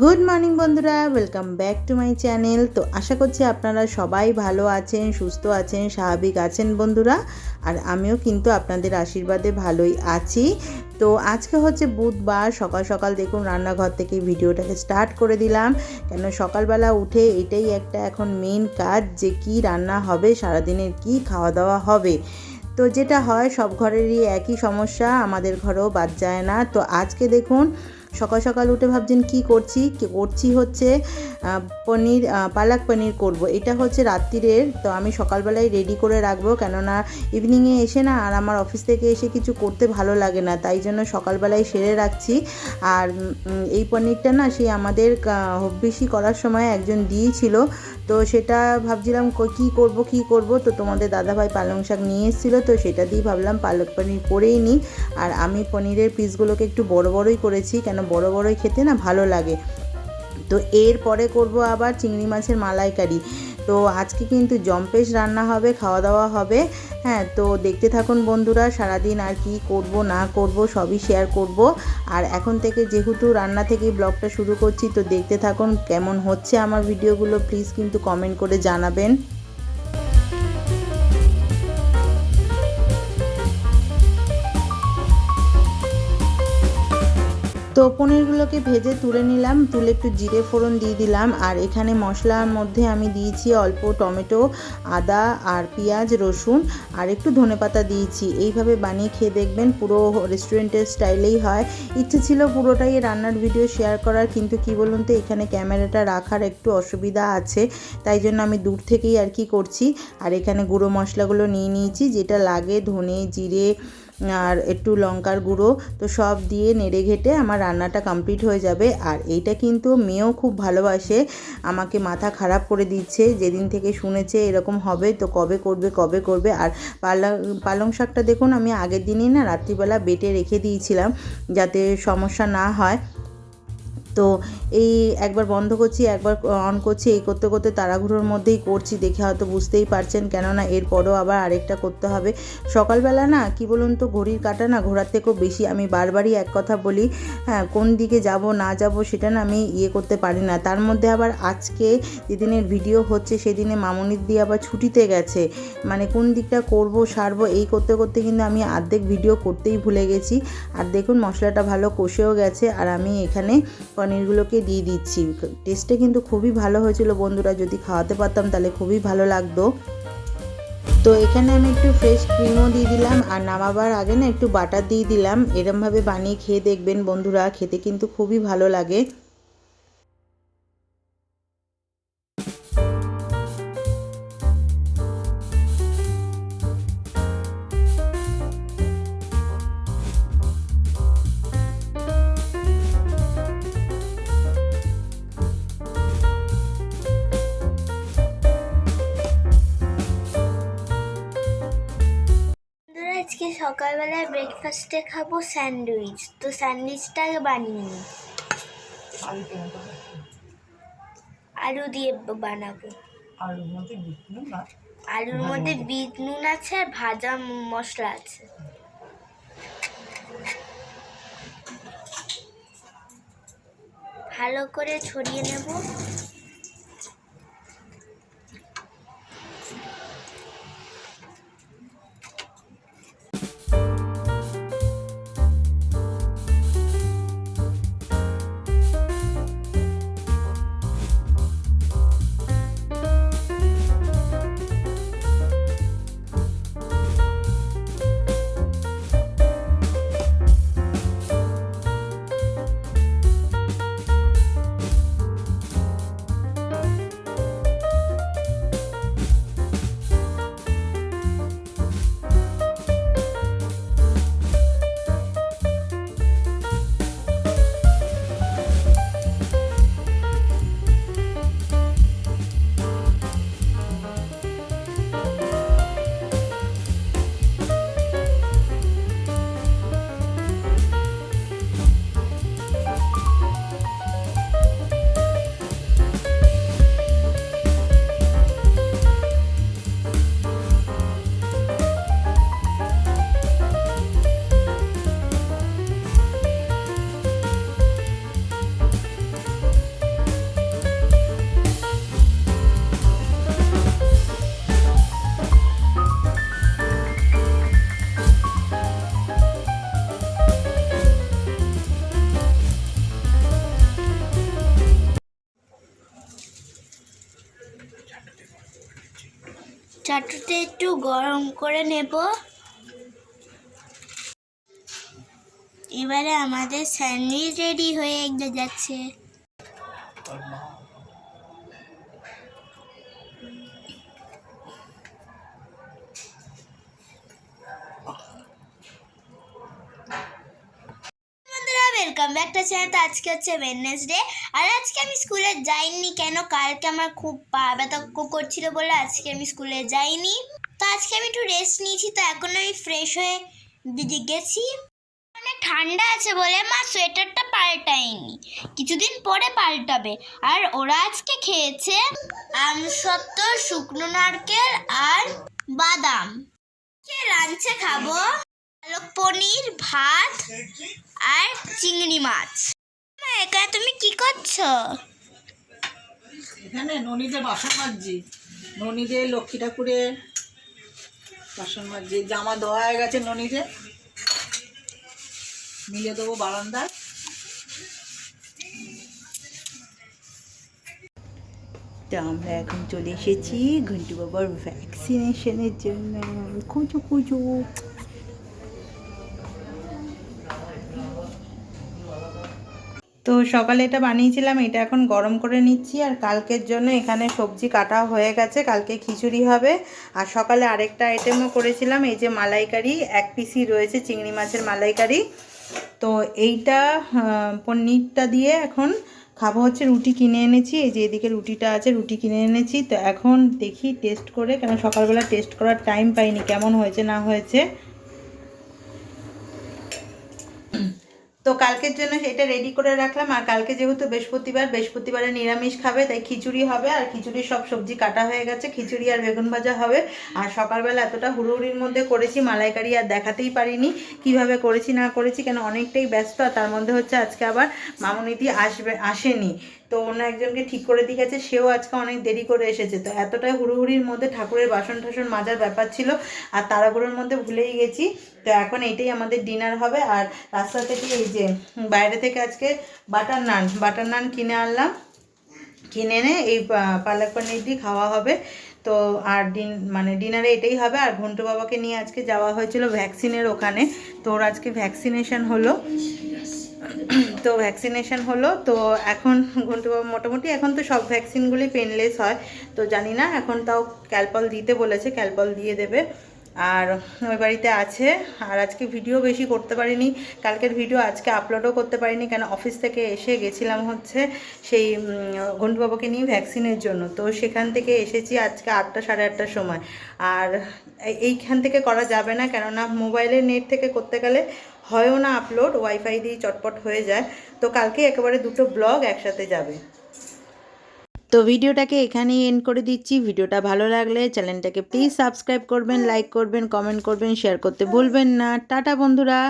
Good morning বন্ধুরা। Welcome back to my channel তো আশা করছি আপনারা সবাই ভালো আছেন, সুস্থ আছেন, স্বাভাবিক আছেন বন্ধুরা। আর আমিও কিন্তু আপনাদের আশীর্বাদে ভালোই আছি। তো আজকে হচ্ছে বুধবার, সকাল সকাল দেখুন রান্নাঘর থেকে ভিডিওটাকে স্টার্ট করে দিলাম। কেন সকালবেলা উঠে এটাই একটা এখন মেন কাজ যে কি রান্না হবে, সারাদিনের কি খাওয়া দাওয়া হবে। তো যেটা হয়, সব ঘরেরই একই সমস্যা, আমাদের ঘরেও বাদ যায় না। তো আজকে দেখুন সকাল সকাল উঠে ভাবছেন কি করছি? করছি হচ্ছে পনির পালাক পনির করব। এটা হচ্ছে রাত্রিরের, তো আমি সকালবেলায় রেডি করে রাখব। কেননা ইভিনিংয়ে এসে না আর আমার অফিস থেকে এসে কিছু করতে ভালো লাগে না। তাই জন্য সকালবেলায় সেরে রাখছি। আর এই পনিরটা না সেই আমাদের হব্বিসি করার সময় একজন দিয়েছিল। তো সেটা ভাবছিলাম ক- করব, কি করব? তো তোমাদের দাদাভাই পালং শাক নিয়ে এসেছিল, তো সেটা দিয়েই ভাবলাম পালক পনির করেই নিই। আর আমি পনিরের পিসগুলোকে একটু বড় বড়ই করেছি, কেন বড় বড়ই খেতে না ভালো লাগে। তো এরপরে করব আবার চিংড়ি মাছের মালাইকারি। তো আজকে কিন্তু জম্পেশ রান্না হবে খাওয়া দাওয়া হবে। হ্যাঁ তো দেখতে থাকুন বন্ধুরা, সারাদিন আর কি করব, না করব, সবই শেয়ার করব। আর এখন থেকে যেহেতু রান্না থেকেই ব্লগটা শুরু করছি, তো দেখতে থাকুন কেমন হচ্ছে আমার ভিডিওগুলো প্লিজ কিন্তু কমেন্ট করে জানাবেন। তো পনিরগুলোকে ভেজে তুলে নিলাম। তুলে একটু জিরে ফোড়ন দিয়ে দিলাম। আর এখানে মশলার মধ্যে আমি দিয়েছি অল্প টমেটো, আদা আর পেঁয়াজ, রসুন আর একটু ধনেপাতা দিয়েছি। এইভাবে বানিয়ে খেয়ে দেখবেন পুরো রেস্টুরেন্টের স্টাইলেই হয়। ইচ্ছে ছিল পুরোটাই রান্নার ভিডিও শেয়ার করার, কিন্তু কি বলুন তো, এখানে ক্যামেরাটা রাখার একটু অসুবিধা আছে। তাই জন্য আমি দূর থেকেই আর কি করছি। আর এখানে গুঁড়ো মশলাগুলো নিয়ে নিয়েছি, যেটা লাগে ধনে, জিরে আর একটু লঙ্কার গুঁড়ো, তো সব দিয়ে নেড়ে ঘেটে আমার রান্নাটা কমপ্লিট হয়ে যাবে। আর এইটা কিন্তু মেয়েও খুব ভালোবাসে, আমাকে মাথা খারাপ করে দিচ্ছে, যেদিন থেকে শুনেছে এরকম হবে, তো কবে করবে কবে করবে। আর পালং পালং শাকটা দেখুন, আমি আগের দিনই না রাত্রিবেলা বেটে রেখে দিয়েছিলাম, যাতে সমস্যা না হয়। তো এই একবার বন্ধ করছি, একবার অন করছি, এই করতে করতে তাড়াহুড়োর মধ্যেই করছি দেখে হয়তো বুঝতেই পারছেন। কেননা এরপরও আবার আরেকটা করতে হবে। সকালবেলা না, কি বলুন তো, ঘড়ির কাটা না ঘোরার থেকেও বেশি। আমি বারবারই এক কথা বলি হ্যাঁ কোন দিকে যাব, না যাব সেটা না আমি ইয়ে করতে পারি না। তার মধ্যে আবার আজকে যেদিনের ভিডিও হচ্ছে, সেদিনে মামনির দিয়ে আবার ছুটিতে গেছে। মানে কোন দিকটা করব, সারবো, এই করতে করতে কিন্তু আমি অর্ধেক ভিডিও করতেই ভুলে গেছি। আর দেখুন, মশলাটা ভালো কষেও গেছে। আর আমি এখানে পনিরগুলোকে দিয়ে দিচ্ছি। টেস্টে কিন্তু খুবই ভালো হয়েছিল বন্ধুরা, যদি খাওয়াতে পারতাম তাহলে খুবই ভালো লাগতো। তো এখানে আমি একটু ফ্রেশ ক্রিমও দিয়ে দিলাম আর নামাবার আগে না একটু বাটার দিয়ে দিলাম। এরমভাবে বানিয়ে খেয়ে দেখবেন বন্ধুরা, খেতে কিন্তু খুবই ভালো লাগে। সকালবেলায় ব্রেকফাস্টে খাব স্যান্ডউইচ তো স্যান্ডউইচটা বানিয়ে নিই। আলু দিয়ে বানাবো। আলুর মধ্যে বিট নুন আলুর মধ্যে বিট নুন আছে আর ভাজা মশলা আছে। ভালো করে ছড়িয়ে নেব। চাটুতে একটু গরম করে নেব। এবারে আমাদের স্যান্ডউইচ রেডি হয়ে যাচ্ছে। ওয়েলকাম ব্যাক টু চ্যানেল তো আজকে হচ্ছে ওয়েডনেসডে আর আজকে আমি স্কুলে যাইনি কেন? কালকে আমার খুব পা ব্যথা করছিল বলে আজকে আমি স্কুলে যাইনি। তো আজকে আমি একটু রেস্ট নিয়েছি, তো এখন আমি ফ্রেশ হয়ে দিদি গেছি। অনেক ঠান্ডা আছে বলে মা সোয়েটারটা পাল্টায়নি। কিছুদিন পরে পাল্টাবে। আর ওরা আজকে খেয়েছে আমসত্ত্ব শুকনো নারকেল আর বাদাম। লাঞ্চে খাব। পালক পনির, ভাত আর চিংড়ি মাছ। এখানে তুমি কি করছ? এখানে ননীদের বাসন মাজছি। ননীদের, লক্ষ্মী ঠাকুরের বাসন মাজছি। জামা দেওয়া হয়ে গেছে ননীদের। মিলে দেবো বারান্দায়। তো আমরা এখন চলে এসেছি ঘন্টু বাবার ভ্যাকসিনেশনের জন্য। কুচু কুচু সকালে এটা বানিয়েছিলাম, এটা এখন গরম করে নিচ্ছি আর কালকের জন্য এখানে সবজি কাটা হয়ে গেছে, কালকে খিচুড়ি হবে। আর সকালে আরেকটা আইটেমও করেছিলাম, এই যে মালাইকারি, এক পিসি রয়েছে চিংড়ি মাছের মালাইকারি। তো এইটা পনিরটা দিয়ে এখন খাব হচ্ছে রুটি কিনে এনেছি, এই যে এদিকে রুটিটা আছে, রুটি কিনে এনেছি। তো এখন দেখি টেস্ট করে, কেন সকালবেলা টেস্ট করার টাইম পাইনি, কেমন হয়েছে, না হয়েছে। তো কালকের জন্য এটা রেডি করে রাখলাম। আর কালকে যেহেতু বৃহস্পতিবার, বৃহস্পতিবারে নিরামিষ খাবে, তাই খিচুড়ি হবে। আর খিচুড়ি সব সবজি কাটা হয়ে গেছে। খিচুড়ি আর বেগুন ভাজা হবে। আর সকালবেলা এতটা হুড়ুহুড়ির মধ্যে করেছি, মালাইকারি আর দেখাতেই পারিনি কীভাবে করেছি, না করেছি, কেন অনেকটাই ব্যস্ত। আর তার মধ্যে হচ্ছে আজকে আবার মামুনিদি আসবে, আসেনি। তো অন্য একজনকে ঠিক করে দিয়ে গেছে সেও আজকে অনেক দেরি করে এসেছে। তো এতটাই হুড়োহুড়ির মধ্যে ঠাকুরের বাসন টাসন মাজার ব্যাপার ছিল, আর তাড়াহুড়োর মধ্যে ভুলেই গেছি। তো এখন এইটাই আমাদের ডিনার হবে, আর রাস্তা থেকে এই যে বাইরে থেকে আজকে বাটার নান বাটার নান কিনে আনলাম। কিনে এনে এই পালক পনির দিয়ে খাওয়া হবে। তো আর ডিন মানে ডিনারে এটাই হবে, আর ঘন্টু বাবাকে নিয়ে আজকে যাওয়া হয়েছিল ভ্যাকসিনের ওখানে। তো ওর আজকে ভ্যাকসিনেশন হলো। তো ভ্যাকসিনেশন হলো। তো এখন ঘন্টু মোটামুটি এখন তো সব ভ্যাকসিনগুলি পেনলেস হয়। তো জানি না, এখন তাও ক্যালপল দিতে বলেছে ক্যালপল দিয়ে দেবে। আর ওই বাড়িতে আছে। আর আজকে ভিডিও বেশি করতে পারিনি। কালকের ভিডিও আজকে আপলোডও করতে পারিনি, কেন অফিস থেকে এসে গেছিলাম হচ্ছে সেই ঘন্টুবাবুকে নিয়ে ভ্যাকসিনের জন্য। তো সেখান থেকে এসেছি আজকে আটটা সাড়ে আটটার সময়। আর এইখান থেকে করা যাবে না, কেননা মোবাইলের নেট থেকে করতে গেলে হয়ও না আপলোড ওয়াইফাই দিয়ে চটপট হয়ে যায়। তো কালকে একেবারে দুটো ব্লগ একসাথে যাবে। তো ভিডিওটাকে এখানেই এন্ড করে দিচ্ছি। ভিডিওটা ভালো লাগলে চ্যানেলটাকে প্লিজ সাবস্ক্রাইব করবেন লাইক করবেন কমেন্ট করবেন শেয়ার করতে ভুলবেন না। টাটা বন্ধুরা!